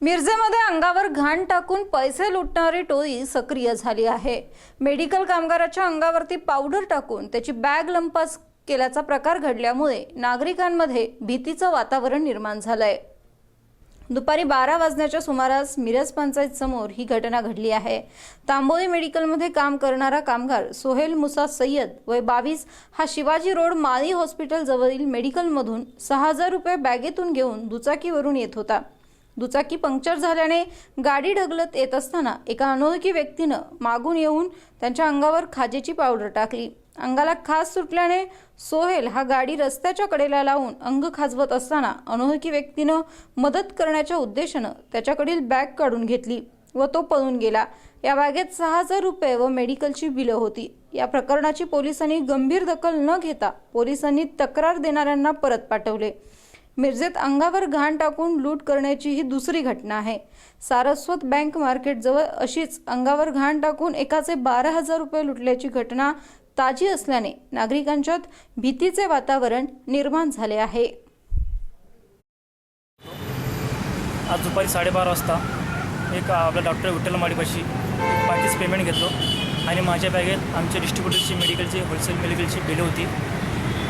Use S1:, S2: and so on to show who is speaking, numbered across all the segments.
S1: मिरजेमध्ये अंगावर घाण टाकून पैसे लुटणारी टोळी सक्रिय झाली आहे. मेडिकल कामगाराच्या अंगावरती पावडर टाकून त्याची बॅग लंपास केल्याचा प्रकार घडल्यामुळे नागरिकांमध्ये भीतीचं वातावरण निर्माण झालंय. दुपारी बारा वाजण्याच्या सुमारास मिरज पंचायत समोर ही घटना घडली आहे. तांबोळी मेडिकलमध्ये काम करणारा कामगार सोहेल मुसा सय्यद वय बावीस हा शिवाजी रोड माळी हॉस्पिटल जवळील मेडिकलमधून सहा हजार रुपये बॅगेतून घेऊन दुचाकीवरून येत होता. दुचाकी पंक्चर झाल्याने गाडी ढगलत येत असताना एका अनोळखी व्यक्तीनं मागून येऊन त्यांच्या अंगावर खाजेची पावडर टाकली. अंगाला खाज सुटल्याने सोहेल हा गाडी रस्त्याच्या कडेला लावून अंग खाजवत असताना अनोळखी व्यक्तीनं मदत करण्याच्या उद्देशानं त्याच्याकडील बॅग काढून घेतली व तो पळून गेला. या बॅगेत सहा हजार रुपये व मेडिकलची बिलं होती. या प्रकरणाची पोलिसांनी गंभीर दखल न घेता पोलिसांनी तक्रार देणाऱ्यांना परत पाठवले. मिरजेत अंगावर घाण टाकून लूट करण्याची ही दुसरी घटना आहे. सारस्वत बँक मार्केटजवळ अशीच अंगावर घाण टाकून एकाचे बारा हजार रुपये लुटल्याची घटना ताजी असल्याने नागरिकांच्यात भीतीचे वातावरण निर्माण झाले आहे.
S2: आज दुपारी साडेबारा वाजता एक आपला डॉक्टर विठ्ठल माडीपाशी पाठीचं पेमेंट घेतलो. आणि माझ्या बॅगेत आमच्या डिस्ट्रीब्युटरची मेडिकलची होलसेल मेडिकलची बिलं होती.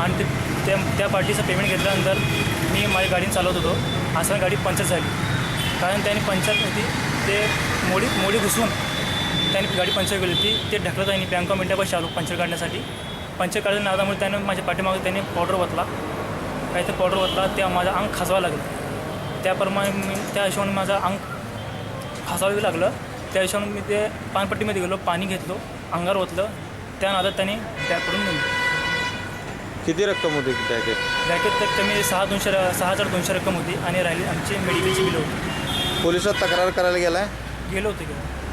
S2: आणि ते त्या त्या पार्टीचं पेमेंट घेतल्यानंतर मी माझी गाडी चालवत होतो. असं गाडी पंचर झाली. कारण त्याने पंचर होती ते मोडी मोडी घुसून त्याने गाडी पंचर केली होती. ते ढकलत आणि बँक ऑफ इंडियापाशी आलो पंचर काढण्यासाठी. पंचर काढल्या नादामुळे त्यानं माझ्या पाठीमागे त्याने पावडर ओतला. काही तर पावडर ओतला त्या माझं अंग खाजवा लागलं. त्याप्रमाणे मी त्या हिशोबाने माझं अंग खासावी लागलं. त्या हिशोबाने मी ते पानपट्टीमध्ये गेलो पाणी घेतलो अंगावर ओतलं. त्या नादात त्याने बॅगकडून नेलं.
S3: किती रक्कम होती बॅगेत
S2: बॅगेत तर कमी सहा दोनशे सहा हजार दोनशे रक्कम होती आणि राहिली आमची मेडिकलची बिलं होती.
S3: पोलिसात तक्रार करायला गेलाय?
S2: गेलो होतो गेलो